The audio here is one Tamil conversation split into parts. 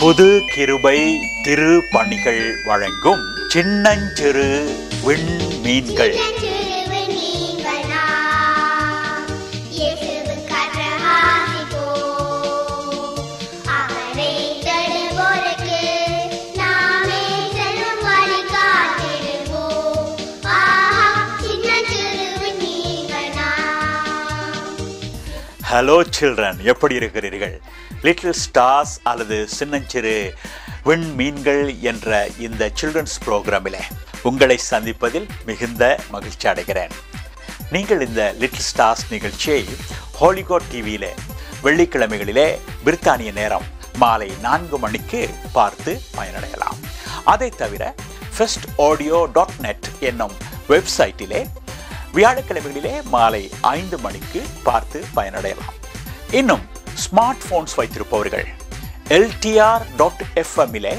புது கிருபை திரு பணிகள் வழங்கும் சின்னஞ்சிறு விண்மீன்கள். ஹலோ சில்ட்ரன் எப்படி இருக்கிறீர்கள்? லிட்டில் ஸ்டார்ஸ் அல்லது சின்னஞ்சிறு விண்மீன்கள் என்ற இந்த சில்ட்ரன்ஸ் ப்ரோக்ராமில் உங்களை சந்திப்பதில் மிகுந்த மகிழ்ச்சி அடைகிறேன். நீங்கள் இந்த லிட்டில் ஸ்டார்ஸ் நிகழ்ச்சியை ஹோலிகோ டிவியிலே வெள்ளிக்கிழமைகளிலே பிரித்தானிய நேரம் மாலை நான்கு மணிக்கு பார்த்து பயனடையலாம். அதை தவிர ஃபெஸ்ட் ஆடியோ டாட் நெட் என்னும் வெப்சைட்டிலே வியாழக்கிழமைகளிலே மாலை ஐந்து மணிக்கு பார்த்து பயனடையலாம். இன்னும் ஸ்மார்ட் போன்ஸ் வைத்திருப்பவர்கள் எல்டிஆர் டாட் எஃப்எம்மிலே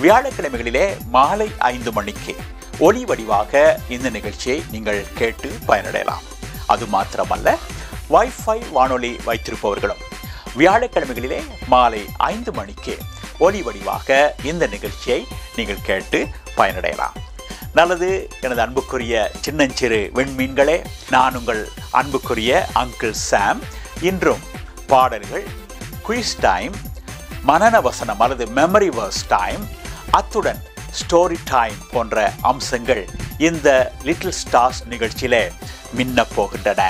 வியாழக்கிழமைகளிலே மாலை ஐந்து மணிக்கு ஒளி வடிவாக இந்த நிகழ்ச்சியை நீங்கள் கேட்டு பயனடையலாம். அது மாத்திரமல்ல வைஃபை வானொலி வைத்திருப்பவர்களும் வியாழக்கிழமைகளிலே மாலை ஐந்து மணிக்கு ஒளி வடிவாக இந்த நிகழ்ச்சியை நீங்கள் கேட்டு பயனடையலாம். நல்லது எனது அன்புக்குரிய சின்னஞ்சிறு விண்மீன்களே நான் உங்கள் அன்புக்குரிய அங்கிள் சாம் இன்றும் பாடல்கள் குயிஸ் டைம் மனன வசனம் அல்லது மெமரி வர்ஸ் டைம் அத்துடன் ஸ்டோரி டைம் போன்ற அம்சங்கள் இந்த லிட்டில் ஸ்டார்ஸ் நிகழ்ச்சியில் மின்னப் போகின்றன.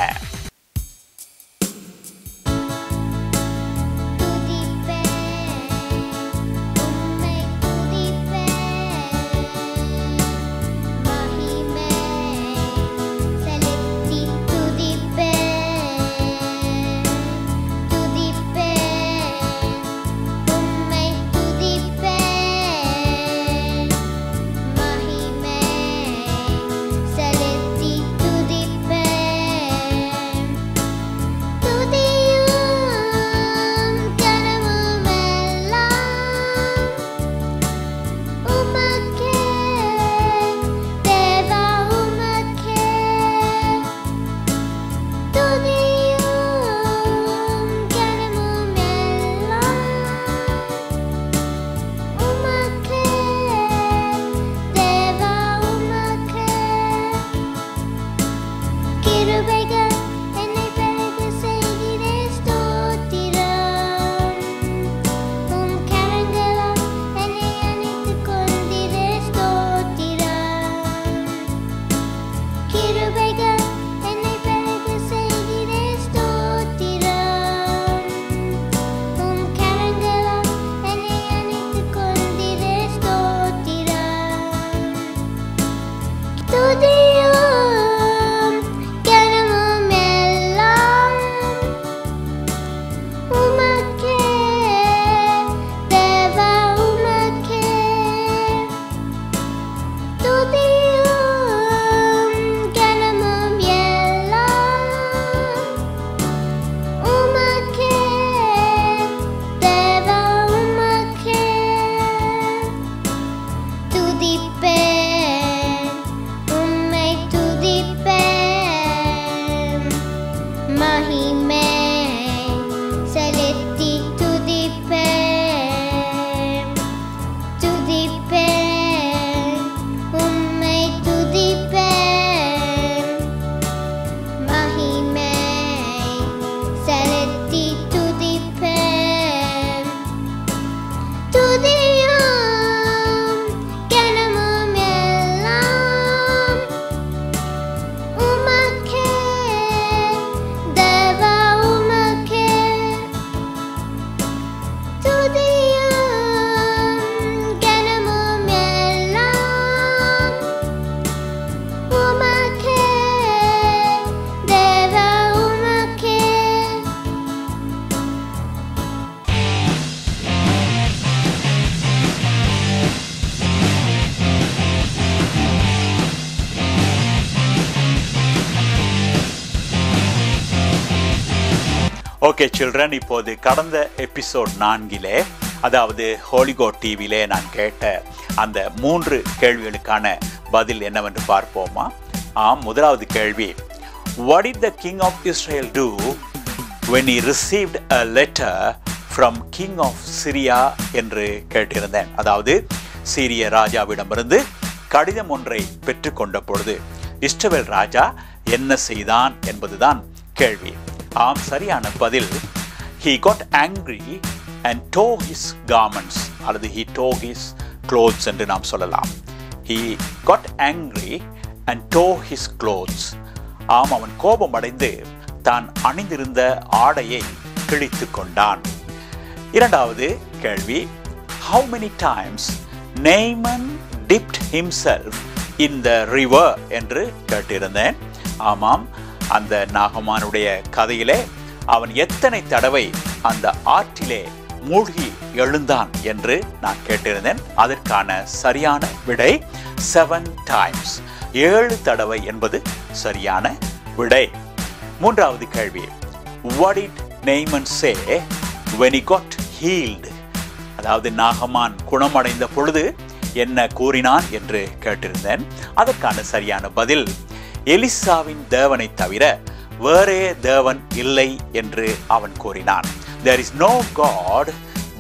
ஓகே சில்ட்ரன் இப்போது கடந்த எபிசோட் நான்கிலே அதாவது ஹோலிகோ டிவியிலே நான் கேட்ட அந்த மூன்று கேள்விகளுக்கான பதில் என்னவென்று பார்ப்போமா? ஆம் முதலாவது கேள்வி. What it the king of Israel do when he received a letter from king of Syria என்று கேட்டிருந்தேன்? அதாவது சீரிய ராஜாவிடமிருந்து கடிதம் ஒன்றை பெற்றுக்கொண்ட பொழுது இஸ்ரவேல் ராஜா என்ன செய்தான் என்பதுதான் கேள்வி. ஆம் சரியான பதில் he got angry and tore his garments அல்லது ஹீ டோ ஹிஸ் க்ளோத்ஸ் என்று நாம் சொல்லலாம் he got angry and tore his clothes ஆம் அவன் கோபம் அடைந்து தான் அணிந்திருந்த ஆடையை கிழித்து கொண்டான் இரண்டாவது கேள்வி how many times Naaman dipped himself in the river என்று கேட்டிருந்தேன் ஆமாம் அந்த நாகமானுடைய கதையிலே அவன் எத்தனை தடவை அந்த ஆற்றிலே மூழ்கி எழுந்தான் என்று நான் கேட்டிருந்தேன். அதற்கான சரியான விடை செவன் டைம்ஸ் ஏழு தடவை என்பது சரியான விடை. மூன்றாவது கேள்வி. What it Naaman say when he got healed அதாவது நாகமான் குணமடைந்த பொழுது என்ன கூறினான் என்று கேட்டிருந்தேன். அதற்கான சரியான பதில் எலிசாவின் தேவனை தவிர வேறே தேவன் இல்லை என்று அவன் கூறினான். There is no god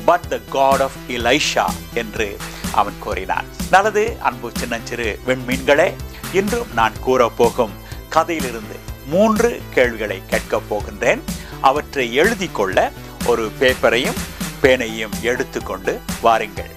but the god of Elisha என்று அவன் கூறினான். நல்லது அன்பு சின்னஞ்சிறு விண்மீன்களே இன்றும் நான் கூறப்போகும் கதையிலிருந்து மூன்று கேள்விகளை கேட்கப் போகின்றேன். அவற்றை எழுதி கொள்ள ஒரு பேப்பரையும் பேனையும் எடுத்துக்கொண்டு வாருங்கள்.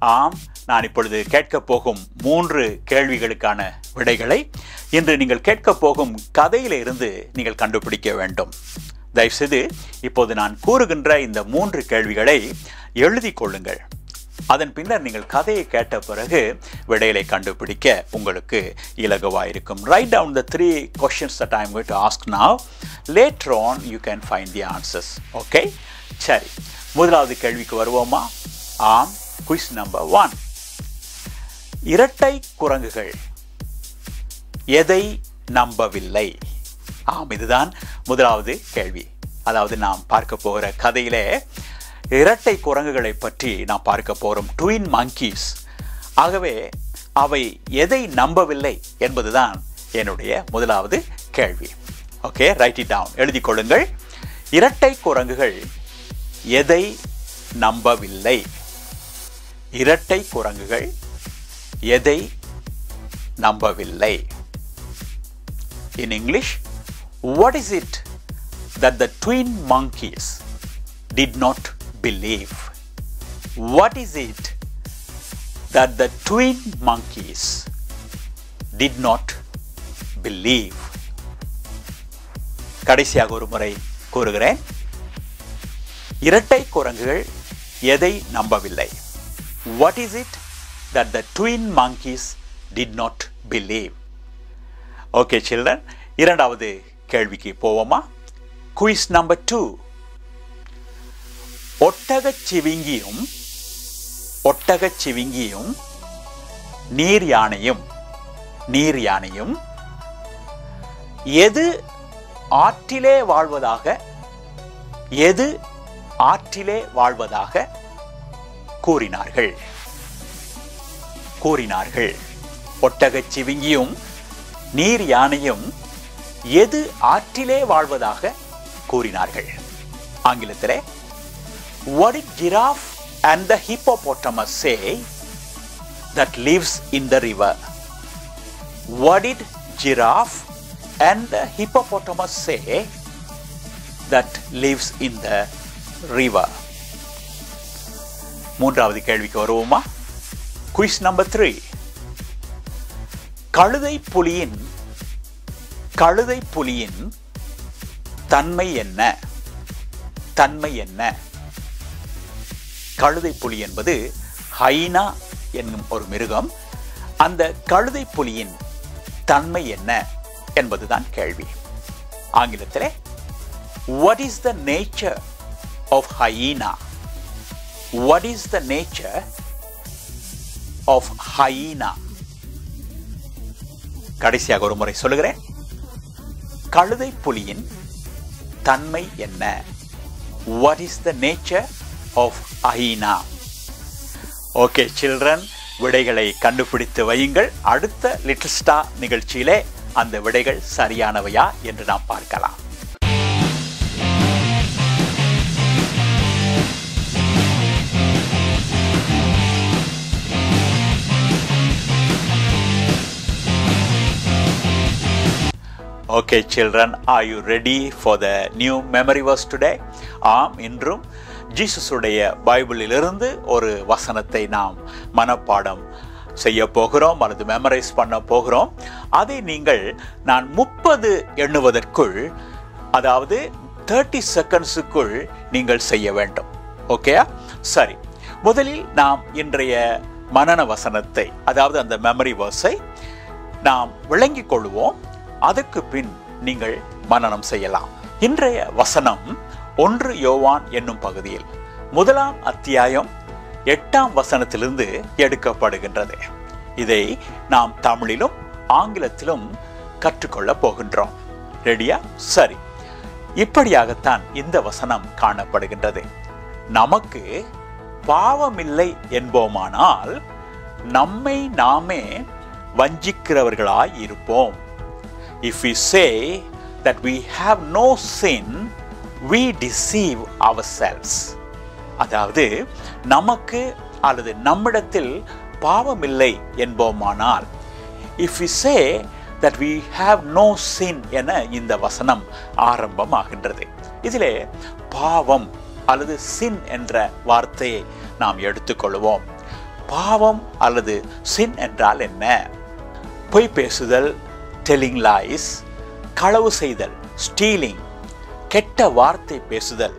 ஆம் நான் இப்பொழுது கேட்கப் போகும் மூன்று கேள்விகளுக்கான விடைகளை இன்று நீங்கள் கேட்கப் போகும் கதையிலிருந்து நீங்கள் கண்டுபிடிக்க வேண்டும். தயவுசெய்து இப்போது நான் கூறுகின்ற இந்த மூன்று கேள்விகளை எழுதி கொள்ளுங்கள். அதன் பின்னர் நீங்கள் கதையை கேட்ட பிறகு விடைகளை கண்டுபிடிக்க உங்களுக்கு இலகுவாயிருக்கும். Write down the three questions that I am to ask now later on you can find the answers okay சரி. முதலாவது கேள்விக்கு வருவோமா? ஆம். குவிஸ் நம்பர் ஒன் இரட்டை குரங்குகள் எதை நம்பவில்லை? ஆம் இதுதான் முதலாவது கேள்வி. அதாவது நாம் பார்க்க போகிற கதையிலே இரட்டை குரங்குகளை பற்றி நாம் பார்க்க போகிறோம் ட்வின் மங்கீஸ் ஆகவே அவை எதை நம்பவில்லை என்பதுதான் என்னுடைய முதலாவது கேள்வி. ஓகே ரைட் இட் டவுன் எழுதி கொள்ளுங்கள். இரட்டை குரங்குகள் எதை நம்பவில்லை? இரட்டை குரங்குகள் எதை நம்பவில்லை in English, what is it that the twin monkeys did not believe? What is it that the twin monkeys did not believe? கடைசியாக ஒரு முறை கூறுகிறேன் இரட்டை குரங்குகள் எதை நம்பவில்லை what is it that the twin monkeys did not believe? Okay children இரண்டாவது கேள்விக்கு போவோமா? குயிஸ் நம்பர் டூ ஒட்டகச் சிவிங்கியும் ஒட்டகச் சிவிங்கியும் நீர் யானையும் நீர் யானையும் எது ஆற்றிலே வாழ்வதாக எது ஆற்றிலே வாழ்வதாக கூறினார்கள் கூறினார்கள் ஒட்டகச் சிவிங்கியும் நீர் யானையும் எது ஆற்றிலே வாழ்வதாக கூறினார்கள் ஆங்கிலத்திலே what did giraffe and the hippopotamus say that lives in the river what did giraffe and the hippopotamus say that lives in the river மூன்றாவது கேள்விக்கு வருவோமா? குயிஸ் நம்பர் த்ரீ கழுதை புலியின் கழுதை புலியின் தன்மை என்ன? தன்மை என்ன? கழுதை புலி என்பது ஹைனா என்னும் ஒரு மிருகம். அந்த கழுதை புலியின் தன்மை என்ன என்பதுதான் கேள்வி. ஆங்கிலத்திலே what is the nature of hyena what is the nature of hyena கடைசியாக ஒரு முறை சொல்லுகிறேன். கழுதை புலியின் தன்மை என்ன? What is the nature of hyena okay children விடைகளை கண்டுபிடித்து வையுங்கள். அடுத்த லிட்டில் ஸ்டார் நிகழ்ச்சியிலே அந்த விடைகள் சரியானவையா என்று நாம் பார்க்கலாம். Okay children are you ready for the new memory verse today ஆம் இன்றும் ஜீசஸுடைய பைபிளிலிருந்து ஒரு வசனத்தை நாம் மனப்பாடம் செய்ய போகிறோம் அல்லது மெமரைஸ் பண்ண போகிறோம். அதை நீங்கள் நான் முப்பது எண்ணுவதற்குள் அதாவது தேர்ட்டி செகண்ட்ஸுக்குள் நீங்கள் செய்ய வேண்டும். ஓகேயா சரி. முதலில் நாம் இன்றைய மனன வசனத்தை அதாவது அந்த மெமரி வர்ஸை நாம் விளங்கிக் கொள்வோம். அதுக்கு பின் நீங்கள் மனனம் செய்யலாம். இன்றைய வசனம் ஒன்று யோவான் என்னும் பகுதியில் முதலாம் அத்தியாயம் எட்டாம் வசனத்திலிருந்து எடுக்கப்படுகின்றது. இதை நாம் தமிழிலும் ஆங்கிலத்திலும் கற்றுக்கொள்ளப் போகின்றோம். ரெடியா சரி. இப்படியாகத்தான் இந்த வசனம் காணப்படுகின்றது. நமக்கு பாவமில்லை என்போமானால் நம்மை நாமே வஞ்சிக்கிறவர்களாய் இருப்போம். If we say that we have no sin we deceive ourselves. அதாவது நமக்கு அல்லது நம்மிடத்தில் பாவமில்லை என்போமானால் if we say that we have no sin என இந்த வசனம் ஆரம்பமாகின்றது. இதிலே பாவம் அல்லது சின் என்ற வார்த்தையை நாம் எடுத்துக்கொள்வோம். பாவம் அல்லது சின் என்றால் என்ன? பொய் பேசுதல் டெல்லிங் லாய்ஸ் களவு செய்தல் ஸ்டீலிங் கெட்ட வார்த்தை பேசுதல்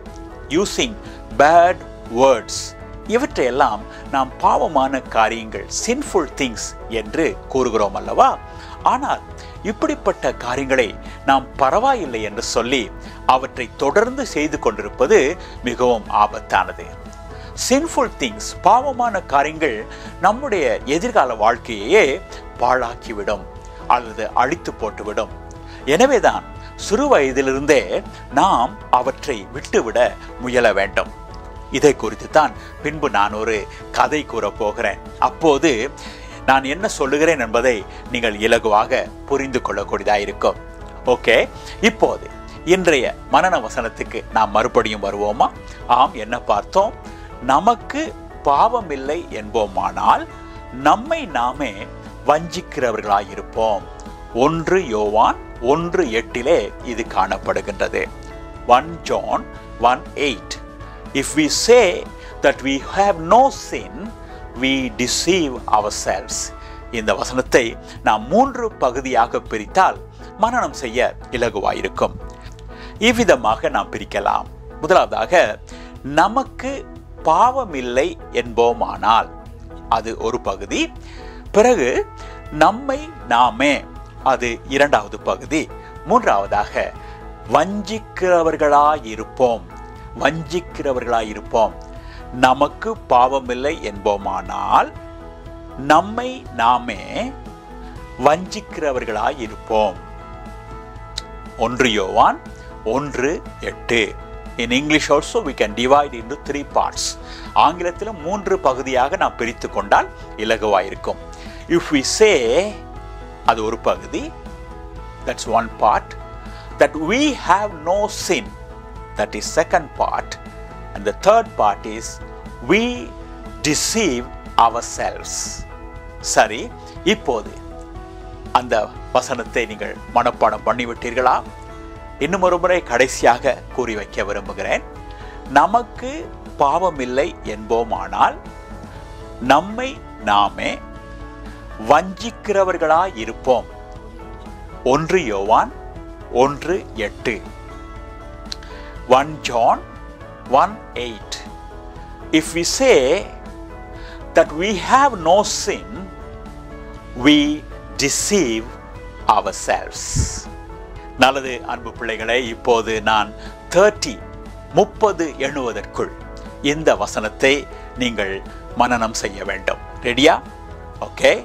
யூசிங் பேட் வேர்ட்ஸ் இவற்றையெல்லாம் நாம் பாவமான காரியங்கள் சின்ஃபுல் திங்ஸ் என்று கூறுகிறோம் அல்லவா? ஆனால் இப்படிப்பட்ட காரியங்களை நாம் பரவாயில்லை என்று சொல்லி அவற்றை தொடர்ந்து செய்து கொண்டிருப்பது மிகவும் ஆபத்தானது. சின்ஃபுல் திங்ஸ் பாவமான காரியங்கள் நம்முடைய எதிர்கால வாழ்க்கையையே பாழாக்கிவிடும். அல்லது அழித்து போட்டுவிடும். எனவேதான் சிறு வயதிலிருந்தே நாம் அவற்றை விட்டுவிட முயல வேண்டும். இதை குறித்து தான் பின்பு நான் ஒரு கதை கூறப் போகிறேன். அப்போது நான் என்ன சொல்லுகிறேன் என்பதை நீங்கள் இலகுவாக புரிந்து கொள்ளக்கூடியதாயிருக்கும் ஓகே? இப்போது இன்றைய மனன வசனத்துக்கு நாம் மறுபடியும் வருவோமா? ஆம் என்ன பார்த்தோம்? நமக்கு பாவமில்லை என்போமானால் நம்மை நாமே வஞ்சிக்கிறவர்களாயிருப்போம். ஒன்று யோவான் ஒன்று எட்டிலே இது காணப்படுகின்றது. One John one eight if we say that we have no sin we deceive ourselves இந்த வசனத்தை நாம் மூன்று பகுதியாக பிரித்தால் மரணம் செய்ய இலகுவாயிருக்கும். இவ்விதமாக நாம் பிரிக்கலாம். முதலாவதாக நமக்கு பாவமில்லை என்போமானால். அது ஒரு பகுதி. பிறகு நம்மை நாமே அது இரண்டாவது பகுதி. மூன்றாவதாக வஞ்சிக்கிறவர்களாயிருப்போம். வஞ்சிக்கிறவர்களாயிருப்போம். நமக்கு பாவமில்லை என்போமானால் நம்மை நாமே வஞ்சிக்கிறவர்களாயிருப்போம். ஒன்று யோவான் ஒன்று எட்டு. In English also we can divide into three parts ஆங்கிலத்திலும் மூன்று பகுதியாக நாம் பிரித்து கொண்டால் இலகுவாயிருக்கும். இஃப் வி சே அது ஒரு பகுதி that's one part that we have no sin that is second part and the third part is we deceive ourselves சரி இப்போது அந்த வசனத்தை நீங்கள் மனப்பாடம் பண்ணிவிட்டீர்களா? இன்னும் ஒரு முறை கடைசியாக கூறி வைக்க விரும்புகிறேன். நமக்கு பாவமில்லை என்போமானால் நம்மை நாமே வஞ்சிக்கிறவர்களாய் இருப்போம் ஒன்று யோவான் ஒன்று எட்டு. One John one eight if we say that we have no sin we deceive ourselves நல்லது அன்பு பிள்ளைகளை இப்போது நான் தேர்ட்டி முப்பது எண்ணுவதற்குள் இந்த வசனத்தை நீங்கள் மனனம் செய்ய வேண்டும். ரெடியா okay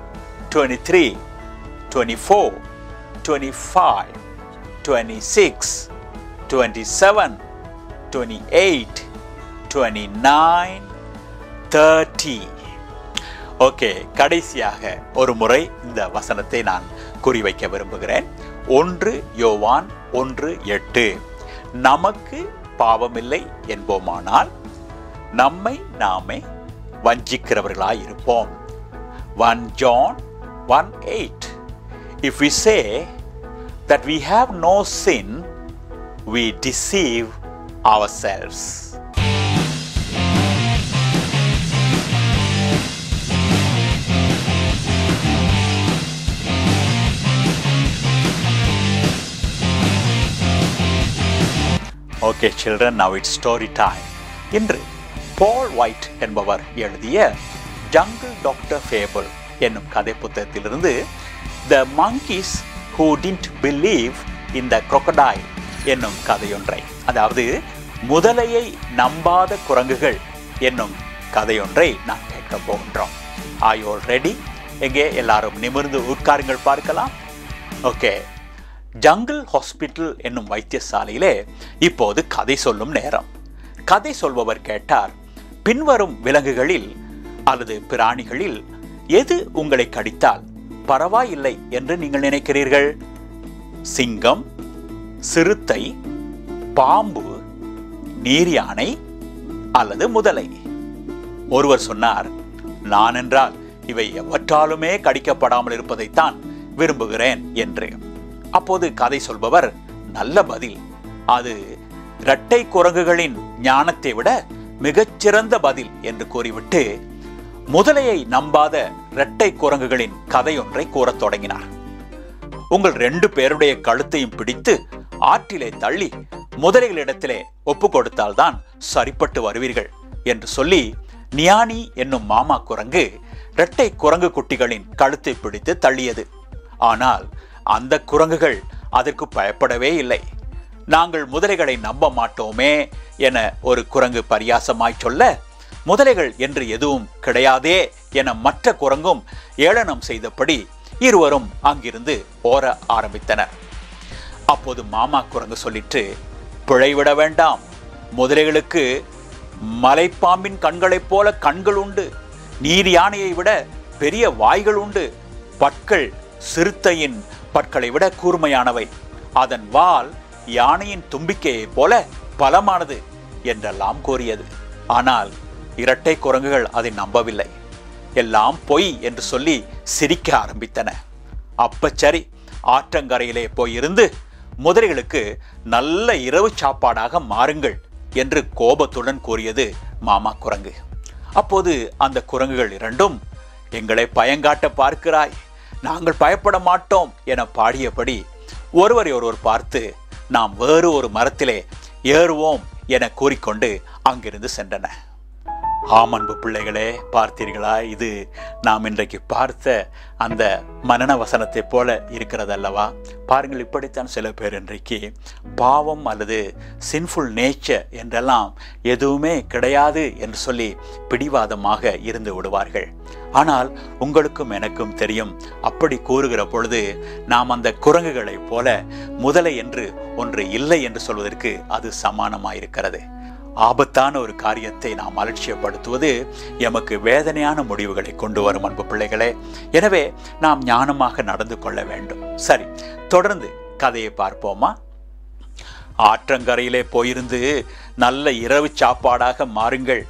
Twenty-three, twenty-four, twenty-five, twenty-six, twenty-seven, twenty-eight, twenty-nine, thirty. Okay கடைசியாக ஒரு முறை இந்த வசனத்தை நான் குறிவைக்க விரும்புகிறேன். ஒன்று யோவான் ஒன்று எட்டு. நமக்கு பாவமில்லை என்போமானால் நம்மை நாமே வஞ்சிக்கிறவர்களாயிருப்போம். One John one eight if we say that we have no sin, we deceive ourselves. Okay children now it's story time இன்று பால் ஒயிட் என்பவர் எழுதிய ஜங்கிள் டாக்டர் ஃபேபிள் என்னும் கதை புத்தகத்திலிருந்து the monkeys who didn't believe in the crocodile என்னும் கதையொன்றை அதாவது முதலையை நம்பாத குரங்குகள் என்னும் கதையொன்றை நான் கேட்க போகின்றோம். ஐ யூ ரெடி எங்கே எல்லாரும் நிமிர்ந்து உட்காருங்கள் பார்க்கலாம். ஓகே. ஜங்கிள் ஹாஸ்பிட்டல் என்னும் வைத்தியசாலையிலே இப்போது கதை சொல்லும் நேரம். கதை சொல்பவர் கேட்டார் பின்வரும் விலங்குகளில் அல்லது பிராணிகளில் எது உங்களை கடித்தால்? பரவாயில்லை என்று நீங்கள் நினைக்கிறீர்கள்? சிங்கம் சிறுத்தை பாம்பு நீர் யானை அல்லது முதலை? ஒருவர் சொன்னார் நான் என்றால் இவை எவற்றாலுமே கடிக்கப்படாமல் இருப்பதைத்தான் விரும்புகிறேன் என்று. அப்போது கதை சொல்பவர் நல்ல பதில். அது இரட்டை குரங்குகளின் ஞானத்தை விட மிகச்சிறந்த பதில் என்று கூறிவிட்டு முதலையை நம்பாத இரட்டை குரங்குகளின் கதையொன்றை கூறத் தொடங்கினார். உங்கள் ரெண்டு பேருடைய கழுத்தையும் பிடித்து ஆற்றிலே தள்ளி முதலைகளிடத்திலே ஒப்பு கொடுத்தால்தான் சரிப்பட்டு வருவீர்கள் என்று சொல்லி நியானி என்னும் மாமா குரங்கு இரட்டை குரங்கு குட்டிகளின் கழுத்தை பிடித்து தள்ளியது. ஆனால் அந்த குரங்குகள் அதற்கு பயப்படவே இல்லை. நாங்கள் முதலைகளை நம்ப மாட்டோமே என ஒரு குரங்கு பரியாசமாய் சொல்ல முதலைகள் என்று எதுவும் கிடையாதே என மற்ற குரங்கும் ஏளனம் செய்தபடி இருவரும் அங்கிருந்து ஓர ஆரம்பித்தனர். அப்போது மாமா குரங்கு சொல்லிட்டு பிழைவிட வேண்டாம். முதலைகளுக்கு மலைப்பாம்பின் கண்களைப் போல கண்கள் உண்டு. நீர் யானையை விட பெரிய வாய்கள் உண்டு. பற்கள் சிறுத்தையின் பற்களை விட கூர்மையானவை. அதன் வால் யானையின் தும்பிக்கையைப் போல பலமானது என்றெல்லாம் கூறியது. ஆனால் இரட்டை குரங்குகள் அதை நம்பவில்லை. எல்லாம் பொய் என்று சொல்லி சிரிக்க ஆரம்பித்தன. அப்ப சரி ஆற்றங்கரையிலே போயிருந்து முதலைகளுக்கு நல்ல இரவு சாப்பாடாக மாறுங்கள் என்று கோபத்துடன் கூறியது மாமா குரங்கு. அப்போது அந்த குரங்குகள் இரண்டும் எங்களை பயங்காட்ட பார்க்கிறாய். நாங்கள் பயப்பட மாட்டோம் என பாடியபடி ஒருவரை ஒருவர் பார்த்து நாம் வேறு ஒரு மரத்திலே ஏறுவோம் என கூறிக்கொண்டு அங்கிருந்து சென்றன. ஆம் அன்பு பிள்ளைகளே பார்த்தீர்களா? இது நாம் இன்றைக்கு பார்த்த அந்த மனன வசனத்தை போல இருக்கிறது அல்லவா பாருங்கள் இப்படித்தான் சில பேர் இன்றைக்கு பாவம் அல்லது சின்ஃபுல் நேச்சர் என்றெல்லாம் எதுவுமே கிடையாது என்று சொல்லி பிடிவாதமாக இருந்து விடுவார்கள். ஆனால் உங்களுக்கும் எனக்கும் தெரியும் அப்படி கூறுகிற பொழுது நாம் அந்த குரங்குகளைப் போல முதலை என்று ஒன்று இல்லை என்று சொல்வதற்கு அது சமானமாயிருக்கிறது. ஆபத்தான ஒரு காரியத்தை நாம் அலட்சியப்படுத்துவது எமக்கு வேதனையான முடிவுகளை கொண்டு வரும் அன்பு பிள்ளைகளே. எனவே நாம் ஞானமாக நடந்து கொள்ள வேண்டும். சரி தொடர்ந்து கதையை பார்ப்போமா? ஆற்றங்கரையிலே போயிருந்து நல்ல இரவு சாப்பாடாக மாறுங்கள்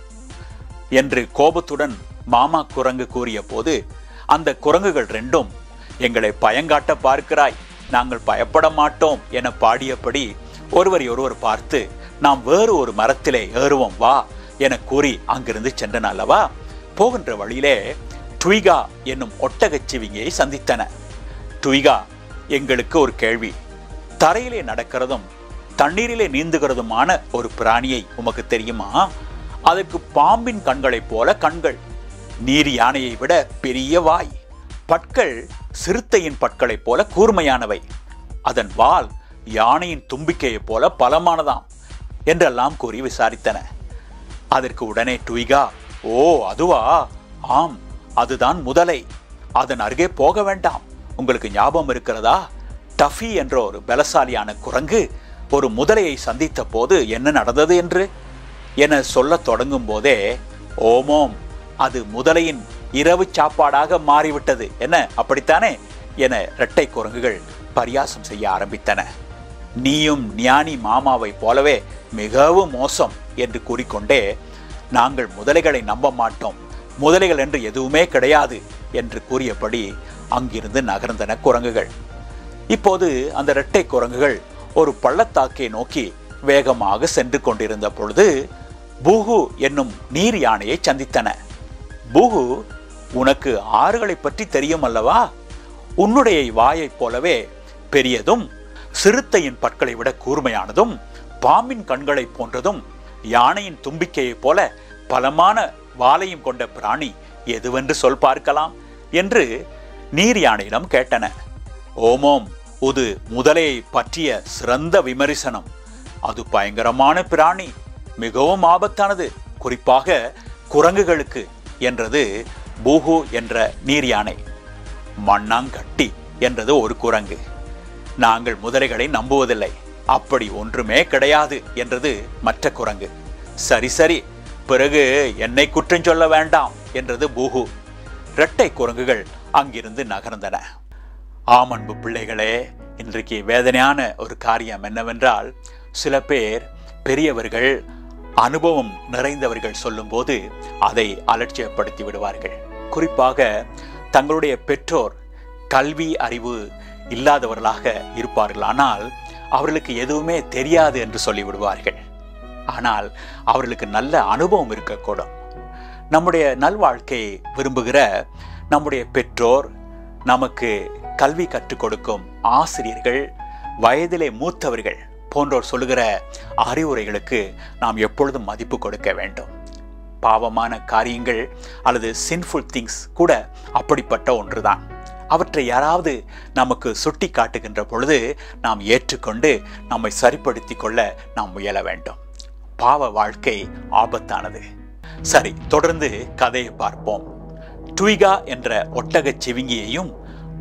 என்று கோபத்துடன் மாமா குரங்கு கூறிய போது அந்த குரங்குகள் ரெண்டும் எங்களை பயங்காட்ட பார்க்கிறாய். நாங்கள் பயப்பட மாட்டோம் என பாடியபடி ஒருவரை ஒருவர் பார்த்து நாம் வேறு ஒரு மரத்திலே ஏறுவோம் வா என கூறி அங்கிருந்து சென்றன அல்லவா? போகின்ற வழியிலே ட்விகா என்னும் ஒட்டகச்சிவிங்கியை சந்தித்தன. ட்விகா எங்களுக்கு ஒரு கேள்வி. தரையிலே நடக்கிறதும் தண்ணீரிலே நீந்துகிறதுமான ஒரு பிராணியை உமக்கு தெரியுமா? அதற்கு பாம்பின் கண்களைப் போல கண்கள். நீர் யானையை விட பெரிய வாய். பற்கள் சிறுத்தையின் பற்களைப் போல கூர்மையானவை. அதன் வால் யானையின் தும்பிக்கையைப் போல பலமானதாம் என்றெல்லாம் கூறி விசாரித்தன. அதற்கு உடனே டுய்கா ஓ அதுவா? ஆம் அதுதான் முதலை. அதன் அருகே போக வேண்டாம். உங்களுக்கு ஞாபகம் இருக்கிறதா? டஃபி என்ற ஒரு பலசாலியான குரங்கு ஒரு முதலையை சந்தித்த போது என்ன நடந்தது என்று? என சொல்லத் தொடங்கும் போதே ஓமோம் அது முதலையின் இரவு சாப்பாடாக மாறிவிட்டது. என்ன அப்படித்தானே? என இரட்டை குரங்குகள் பரியாசம் செய்ய ஆரம்பித்தன. நீயும் ஞானி மாமாவை போலவே மிகவும் மோசம் என்று கூறிக்கொண்டே நாங்கள் முதலைகளை நம்ப மாட்டோம். முதலைகள் என்று எதுவுமே கிடையாது என்று கூறியபடி அங்கிருந்து நகர்ந்தன குரங்குகள். இப்போது அந்த இரட்டை குரங்குகள் ஒரு பள்ளத்தாக்கை நோக்கி வேகமாக சென்று கொண்டிருந்த பொழுது பூகு என்னும் நீர் யானையை சந்தித்தன. பூகு உனக்கு ஆறுகளை பற்றி தெரியும் அல்லவா? உன்னுடைய வாயைப் போலவே பெரியதும் சிறுத்தையின் பற்களை விட கூர்மையானதும் பாம்பின் கண்களைப் போன்றதும் யானையின் தும்பிக்கையைப் போல பலமான வாலையும் கொண்ட பிராணி எதுவென்று சொல் பார்க்கலாம் என்று நீர் யானையிடம் கேட்டன. ஓமோம் இது முதலையை பற்றிய சிறந்த விமரிசனம். அது பயங்கரமான பிராணி மிகவும் ஆபத்தானது. குறிப்பாக குரங்குகளுக்கு என்றது பூஹு என்ற நீர் யானை. மண்ணாங்கட்டி என்றது ஒரு குரங்கு. நாங்கள் முதலைகளை நம்புவதில்லை. அப்படி ஒன்றுமே கிடையாது என்றது மற்ற குரங்கு. சரி சரி பிறகு என்னை குற்றம் சொல்ல வேண்டாம் என்றது பூகு. இரட்டை குரங்குகள் அங்கிருந்து நகர்ந்தன. ஆமன்பு பிள்ளைகளே இன்றைக்கு வேதனையான ஒரு காரியம் என்னவென்றால் சில பேர் பெரியவர்கள் அனுபவம் நிறைந்தவர்கள் சொல்லும்போது அதை அலட்சியப்படுத்தி விடுவார்கள். குறிப்பாக தங்களுடைய பெற்றோர் கல்வி அறிவு இல்லாதவர்களாக இருப்பார்கள். ஆனால் அவர்களுக்கு எதுவுமே தெரியாது என்று சொல்லிவிடுவார்கள். ஆனால் அவர்களுக்கு நல்ல அனுபவம் இருக்கக்கூடும். நம்முடைய நல்வாழ்க்கையை விரும்புகிற நம்முடைய பெற்றோர் நமக்கு கல்வி கற்றுக் கொடுக்கும் ஆசிரியர்கள் வயதிலே மூத்தவர்கள் போன்றோர் சொல்லுகிற அறிவுரைகளுக்கு நாம் எப்பொழுதும் மதிப்பு கொடுக்க வேண்டும். பாவமான காரியங்கள் அல்லது சின்ஃபுல் திங்ஸ் கூட அப்படிப்பட்ட ஒன்றுதான். அவற்றை யாராவது நமக்கு சுட்டி காட்டுகின்ற பொழுது நாம் ஏற்றுக்கொண்டு நம்மை சரிப்படுத்தி கொள்ள நாம் முயல வேண்டும். பாவ வாழ்க்கை ஆபத்தானது. சரி தொடர்ந்து கதையை பார்ப்போம். டுய்கா என்ற ஒட்டகச் சிவிங்கியையும்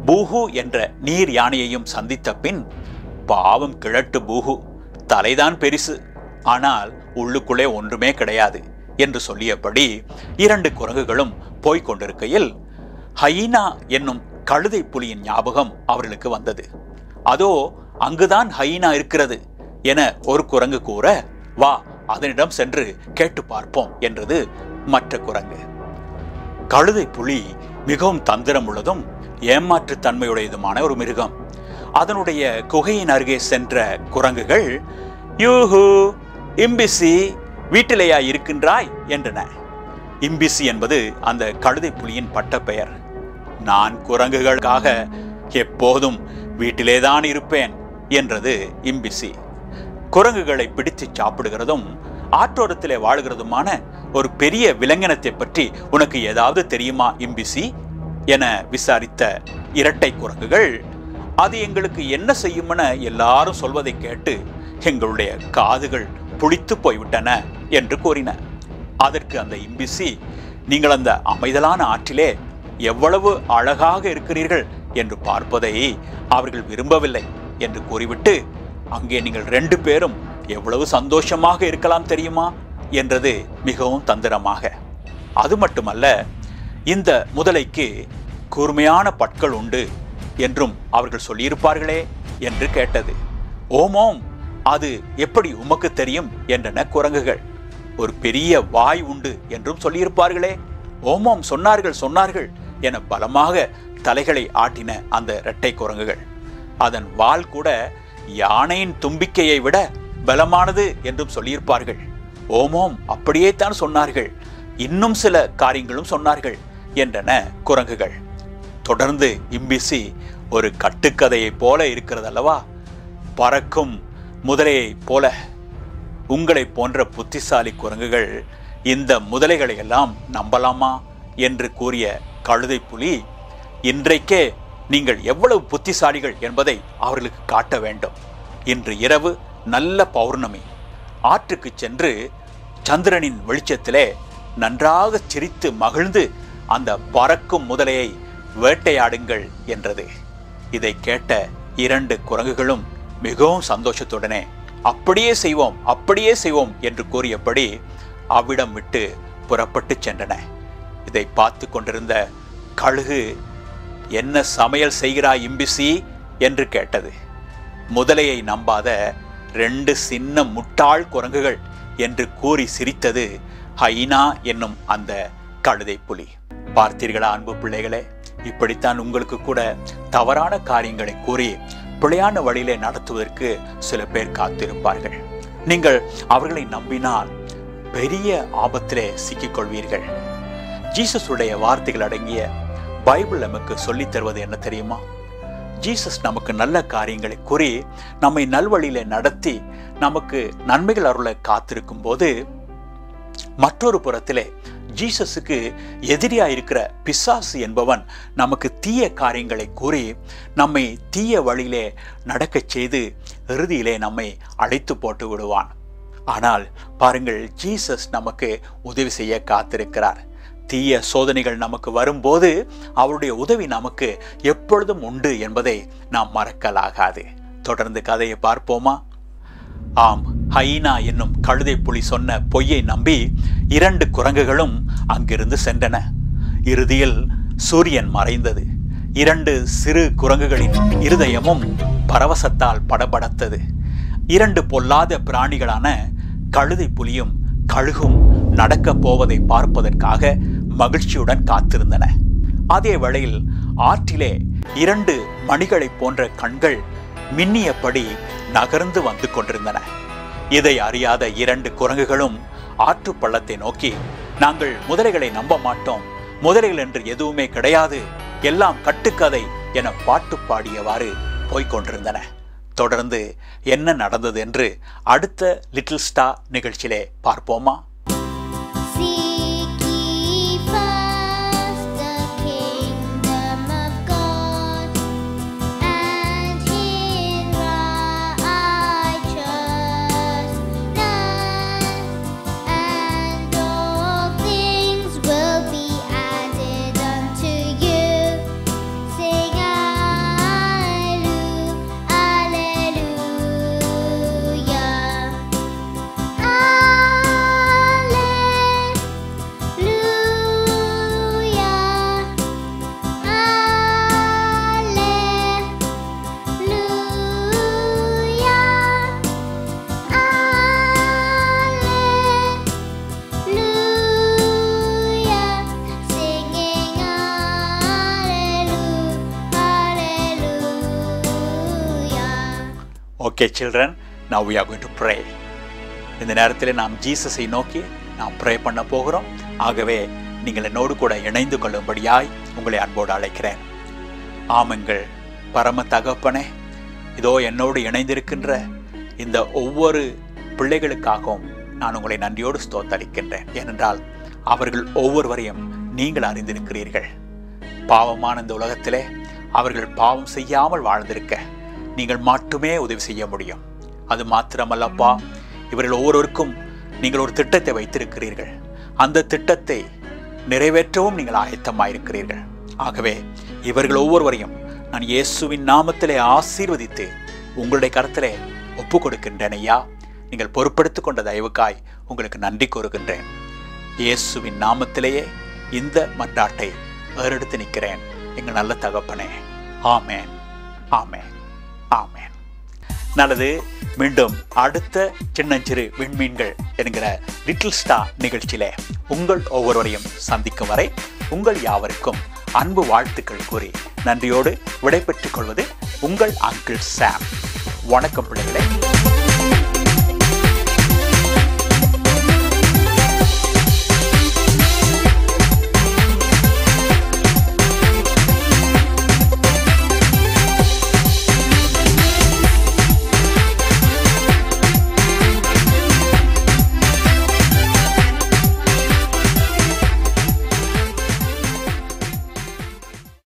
பூஹு என்ற நீர் யானையையும் சந்தித்த பின் பாவம் கிழட்டு பூஹு தலைதான் பெரிசு ஆனால் உள்ளுக்குள்ளே ஒன்றுமே கிடையாது என்று சொல்லியபடி இரண்டு குரங்குகளும் போய்க் கொண்டிருக்கையில் ஹைனா என்னும் கழுதை புலியின் ஞாபகம் அவர்களுக்கு வந்தது. அதோ அங்குதான் ஹைனா இருக்கிறது என ஒரு குரங்கு கூற வா அதனிடம் சென்று கேட்டு பார்ப்போம் என்றது மற்ற குரங்கு. கழுதை புலி மிகவும் தந்திரம் உள்ளதும் ஏமாற்றுத்தன்மையுடையதுமான ஒரு மிருகம். அதனுடைய குகையின் அருகே சென்ற குரங்குகள் யூஹு இம்பிசி வீட்டிலேயா இருக்கின்றாய் என்றன. இம்பிசி என்பது அந்த கழுதை புலியின் பட்டப்பெயர். நான் குரங்குகளுக்காக எப்போதும் வீட்டிலேதான் இருப்பேன் என்றது இம்பிசி. குரங்குகளை பிடித்து சாப்பிடுகிறதும் ஆற்றோரத்திலே வாழ்கிறதுமான ஒரு பெரிய விலங்கினத்தை பற்றி உனக்கு ஏதாவது தெரியுமா இம்பிசி? என விசாரித்த இரட்டை குரங்குகள் அது எங்களுக்கு என்ன செய்யுமென எல்லாரும் சொல்வதை கேட்டு எங்களுடைய காதுகள் புளித்து போய்விட்டன என்று கூறின. அதற்கு அந்த இம்பிசி நீங்கள் அந்த அமைதலான ஆற்றிலே எவ்வளவு அழகாக இருக்கிறீர்கள் என்று பார்ப்பதை அவர்கள் விரும்பவில்லை என்று கூறிவிட்டு அங்கே நீங்கள் ரெண்டு பேரும் எவ்வளவு சந்தோஷமாக இருக்கலாம் தெரியுமா என்றது மிகவும் தந்திரமாக. அது மட்டுமல்ல இந்த முதலைக்கு கூர்மையான பற்கள் உண்டு என்றும் அவர்கள் சொல்லியிருப்பார்களே என்று கேட்டது. ஓமோம் அது எப்படி உமக்கு தெரியும் என்றன குரங்குகள். ஒரு பெரிய வாய் உண்டு என்றும் சொல்லியிருப்பார்களே. ஓமோம் சொன்னார்கள் சொன்னார்கள் என பலமாக தலைகளை ஆட்டின அந்த இரட்டை குரங்குகள். அதன் வால் கூட யானையின் தும்பிக்கையை விட பலமானது என்றும் சொல்லியிருப்பார்கள். ஓமோம் அப்படியே தான் சொன்னார்கள். இன்னும் சில காரியங்களும் சொன்னார்கள் என்றன குரங்குகள். தொடர்ந்து இம்பிசி ஒரு கட்டுக்கதையைப் போல இருக்கிறது அல்லவா பறக்கும் முதலையைப் போல. உங்களைப் போன்ற புத்திசாலி குரங்குகள் இந்த முதலைகளை எல்லாம் நம்பலாமா? என்று கூறிய கழுதை புலி இன்றைக்கே நீங்கள் எவ்வளவு புத்திசாலிகள் என்பதை அவர்களுக்கு காட்ட வேண்டும். இன்று இரவு நல்ல பௌர்ணமி. ஆற்றுக்கு சென்று சந்திரனின் வெளிச்சத்திலே நன்றாக சிரித்து மகிழ்ந்து அந்த பறக்கும் முதலையை வேட்டையாடுங்கள் என்றது. இதை கேட்ட இரண்டு குரங்குகளும் மிகவும் சந்தோஷத்துடனே அப்படியே செய்வோம் அப்படியே செய்வோம் என்று கூறியபடி அவ்விடம் விட்டு புறப்பட்டு சென்றன. இதை பார்த்து கொண்டிருந்த கழுகு என்ன சமையல் செய்கிறாய் இம்பிசி? என்று கேட்டது. முதலையை நம்பாத ரெண்டு சின்ன முட்டாள் குரங்குகள் என்று கூறி சிரித்தது ஹைனா என்னும் அந்த கழுதை புலி. பார்த்தீர்களா அன்பு பிள்ளைகளே இப்படித்தான் உங்களுக்கு கூட தவறான காரியங்களை கூறி பிழையான வழியிலே நடத்துவதற்கு சில பேர் காத்திருப்பார்கள். நீங்கள் அவர்களை நம்பினால் பெரிய ஆபத்திலே சிக்கிக்கொள்வீர்கள். ஜீசஸுடைய வார்த்தைகள் அடங்கிய பைபிள் நமக்கு சொல்லித் தருவது என்ன தெரியுமா? ஜீசஸ் நமக்கு நல்ல காரியங்களை கூறி நம்மை நல்வழியில நடத்தி நமக்கு நன்மைகள் அருளை காத்திருக்கும் போது மற்றொரு புறத்திலே ஜீசஸுக்கு எதிரியா இருக்கிற பிசாசு என்பவன் நமக்கு தீய காரியங்களை கூறி நம்மை தீய வழியிலே நடக்கச் செய்து இறுதியிலே நம்மை அழைத்து போட்டு விடுவான். ஆனால் பாருங்கள் ஜீசஸ் நமக்கு உதவி செய்ய காத்திருக்கிறார். தீய சோதனைகள் நமக்கு வரும்போது அவருடைய உதவி நமக்கு எப்பொழுதும் உண்டு என்பதை நாம் மறக்கலாகாது. தொடர்ந்து கதையை பார்ப்போமா? ஆம் ஹைனா என்னும் கழுதை புலி சொன்ன பொய்யை நம்பி இரண்டு குரங்குகளும் அங்கிருந்து சென்றன. இறுதியில் சூரியன் மறைந்தது. இரண்டு சிறு குரங்குகளின் இருதயமும் பரவசத்தால் படபடத்தது. இரண்டு பொல்லாத பிராணிகளான கழுதை புலியும் கழுகும் நடக்கப் போவதை பார்ப்பதற்காக மகிழ்ச்சியுடன் காத்திருந்தன. அதே வேளையில் ஆற்றிலே இரண்டு மணிகளைப் போன்ற கண்கள் மின்னியபடி நகர்ந்து வந்து கொண்டிருந்தன. இதை அறியாத இரண்டு குரங்குகளும் ஆற்று பள்ளத்தை நோக்கி நாங்கள் முதலைகளை நம்ப மாட்டோம். முதலைகள் என்று எதுவுமே கிடையாது. எல்லாம் கட்டுக்கதை என பாட்டு பாடியவாறு போய்க் கொண்டிருந்தன. தொடர்ந்து என்ன நடந்தது என்று அடுத்த லிட்டில் ஸ்டார் நிகழ்ச்சியிலே பார்ப்போமா? Okay children now we are going to pray இந்த நேரத்தில் நாம் ஜீசஸை நோக்கி நாம் ப்ரே பண்ண போகிறோம். ஆகவே நீங்கள் என்னோடு கூட இணைந்து கொள்ளும்படியாய் உங்களை அன்போடு அழைக்கிறேன். ஆமங்கள் பரம தகப்பனே இதோ என்னோடு இணைந்திருக்கின்ற இந்த ஒவ்வொரு பிள்ளைகளுக்காகவும் நான் உங்களை நன்றியோடு ஸ்தோத்தளிக்கின்றேன் ஏனென்றால் அவர்கள் ஒவ்வொருவரையும் நீங்கள் அறிந்திருக்கிறீர்கள். பாவமான இந்த உலகத்திலே அவர்கள் பாவம் செய்யாமல் வாழ்ந்திருக்க நீங்கள் மட்டுமே உதவி செய்ய முடியும். அது மாத்திரமல்லப்பா இவர்கள் ஒவ்வொருவருக்கும் நீங்கள் ஒரு திட்டத்தை வைத்திருக்கிறீர்கள். அந்த திட்டத்தை நிறைவேற்றவும் நீங்கள் ஆயத்தமாயிருக்கிறீர்கள். ஆகவே இவர்கள் ஒவ்வொருவரையும் நான் இயேசுவின் நாமத்திலே ஆசீர்வதித்து உங்களுடைய கருத்திலே ஒப்பு கொடுக்கின்றேன் ஐயா. நீங்கள் பொறுப்படுத்தி கொண்ட தயவுக்காய் உங்களுக்கு நன்றி கூறுகின்றேன். இயேசுவின் நாமத்திலேயே இந்த மன்றாட்டை ஏறெடுத்து நிற்கிறேன். எங்கள் நல்ல தகப்பனே. ஆமேன். ஆமேன். ஆமேன். நல்லது மீண்டும் அடுத்த சின்னஞ்சிறு விண்மீன்கள் என்கிற லிட்டில் ஸ்டார் நிகழ்ச்சியிலே உங்கள் ஒவ்வொருவரையும் சந்திக்கும் வரை உங்கள் யாவருக்கும் அன்பு வாழ்த்துக்கள் கூறி நன்றியோடு விடைபெற்றுக் கொள்வது உங்கள் அங்கிள் சாம் வணக்கம் பிள்ளைகளே.